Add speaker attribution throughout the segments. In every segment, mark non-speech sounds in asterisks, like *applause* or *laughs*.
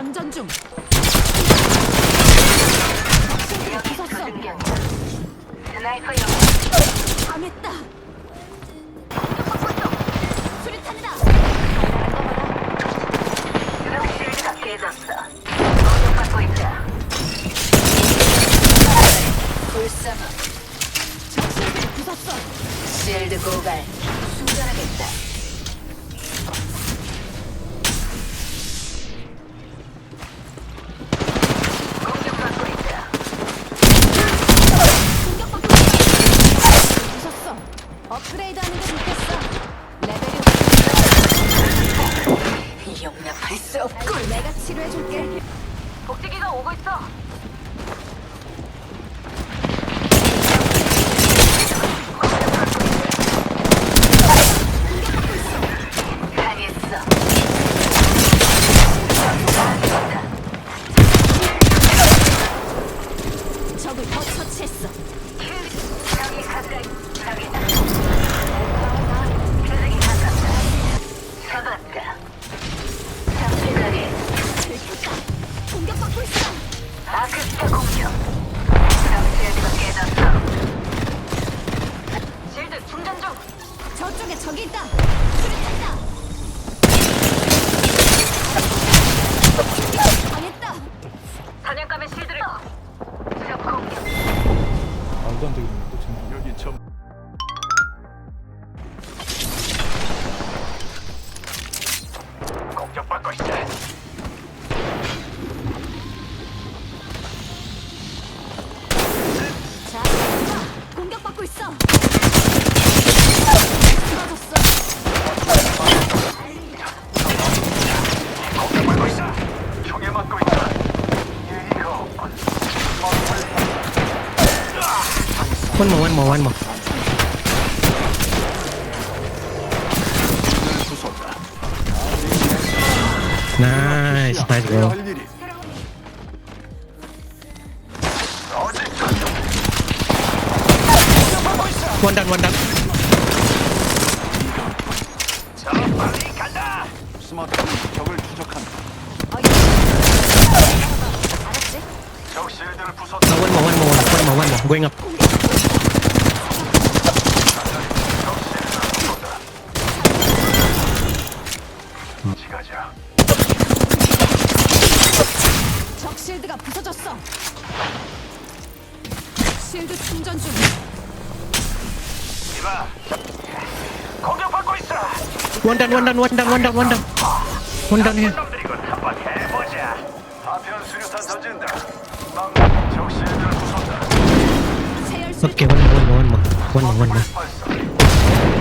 Speaker 1: 장전 중.
Speaker 2: 여기. 스나이퍼.
Speaker 1: 당했다. 수류탄이다.
Speaker 2: 명 실드가 깨졌어. 공격받고 있다. 불쌍함.
Speaker 1: 적실들이 부쉈어.
Speaker 2: 실드 고갈. 용납할 수 없군.
Speaker 1: 내가 치료해줄게.
Speaker 2: 복지기가 오고 있어.
Speaker 1: 저쪽에 적이 있다. 수류탄이다. 당했다.
Speaker 2: 사냥감의 실드를. 적 공격.
Speaker 3: 말도 안 되겠네 또 지금
Speaker 4: 여기 점 공격받고 있어.
Speaker 1: 자, 공격받고 있어.
Speaker 5: One more, one more, one more. Nice, nice bro. One down, one down.
Speaker 4: No,
Speaker 5: one more, one more, one more, one more. Going up.
Speaker 1: 실드가 부서졌어. 실드 충전 중.
Speaker 4: 이봐. 공격받고 있어.
Speaker 5: One down, one down, one down, one down, one down. One down here.
Speaker 4: 놈들이군 한번 해보자. 파편 수류탄 던진다. 적 실드를 부쉈다.
Speaker 1: 세열 수
Speaker 5: Okay, one more, one more, one more, one more, one more.
Speaker 4: 발사.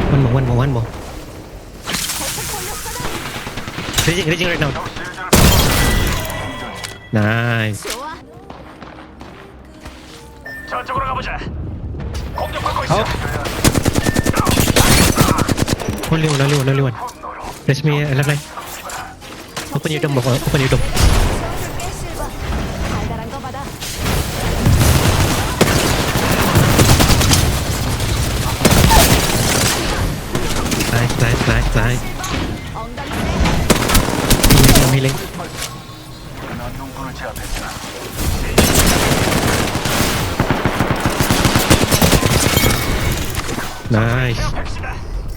Speaker 5: One more, one more, one more.
Speaker 1: 대책 걸렸거든.
Speaker 5: Raging, raging right now.
Speaker 4: 적실 드를 부쉈다.
Speaker 5: Nice.
Speaker 1: 좋아.
Speaker 4: 저쪽으로 가보자. 공격받고 있어.
Speaker 5: Out. Only one, only one, only one.
Speaker 4: 분노로.
Speaker 5: Rest me, uh, left line. Open your dome, bro. open your dome.
Speaker 1: 세워줄게 실버. 달달한 거 받아.
Speaker 5: Nice, nice, nice, nice.
Speaker 1: 엉덩이
Speaker 5: Healing, healing.
Speaker 4: 난 농구를 제압했다.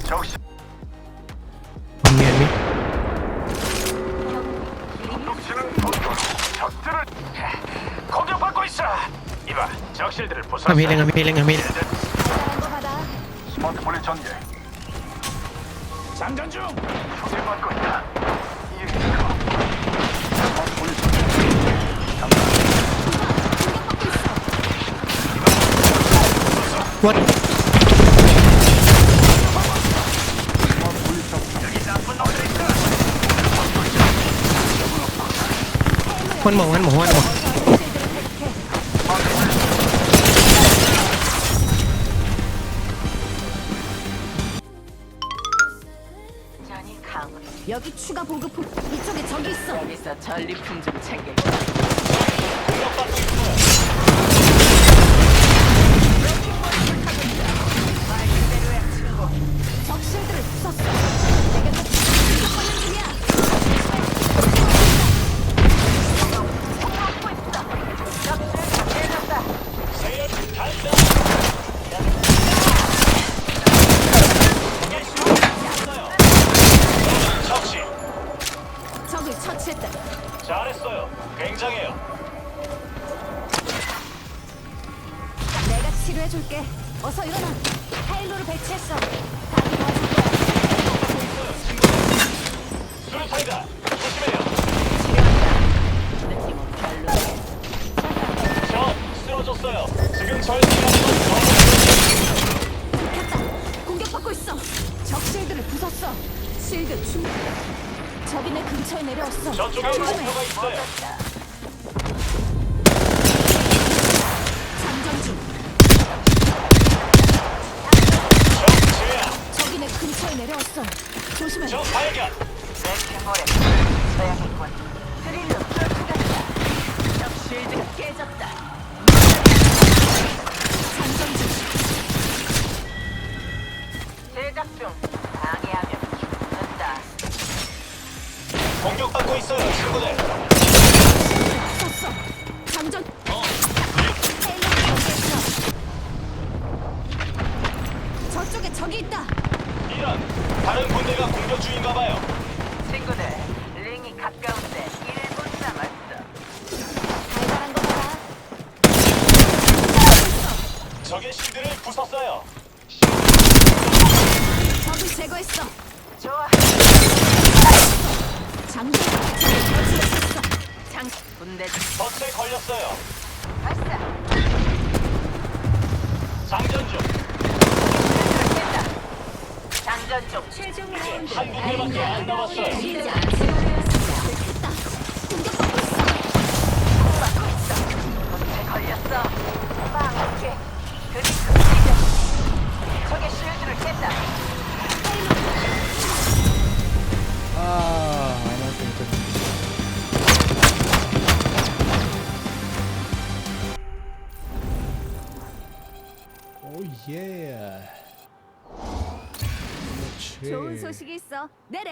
Speaker 4: 적 적들을 *laughs* 공격받고 있어. 이봐, 적
Speaker 5: I'm healing.
Speaker 1: 달달한 거 받아.
Speaker 4: 스마트폰의 전개. 장전 중. 소개받고 있다. 이거. 스마트폰의 전개.
Speaker 5: What? One more, one more, one more.
Speaker 2: 전이 강.
Speaker 1: 여기 추가 보급품. 이쪽에 적이 있어.
Speaker 2: 여기서 전리품 좀 챙겨.
Speaker 1: 적 치료해줄게. 어서 일어나. 하일로를 배치했어. 다리 봐줄 거야.
Speaker 4: 수류탄이다. 조심해요. 저 쓰러졌어요. 지금 절
Speaker 1: 들켰다. 공격받고 있어. 적 실드를 부쉈어. 실드 충. 적이 내 근처에 내려왔어.
Speaker 4: 저쪽에. 목표가 있어요.
Speaker 2: 실드가
Speaker 4: 적의 실드를 부쉈어요.
Speaker 1: 적을 제거했어.
Speaker 2: 좋아.
Speaker 1: 장전. 적을 처치했어.
Speaker 2: 장 군대
Speaker 4: 덫에 걸렸어요.
Speaker 2: 발사.
Speaker 4: 장전 중.
Speaker 2: 장전 중. 최종 라운드.
Speaker 4: 한 군데밖에 안 남았어요.
Speaker 1: 좋은 소식이 있어. 내래.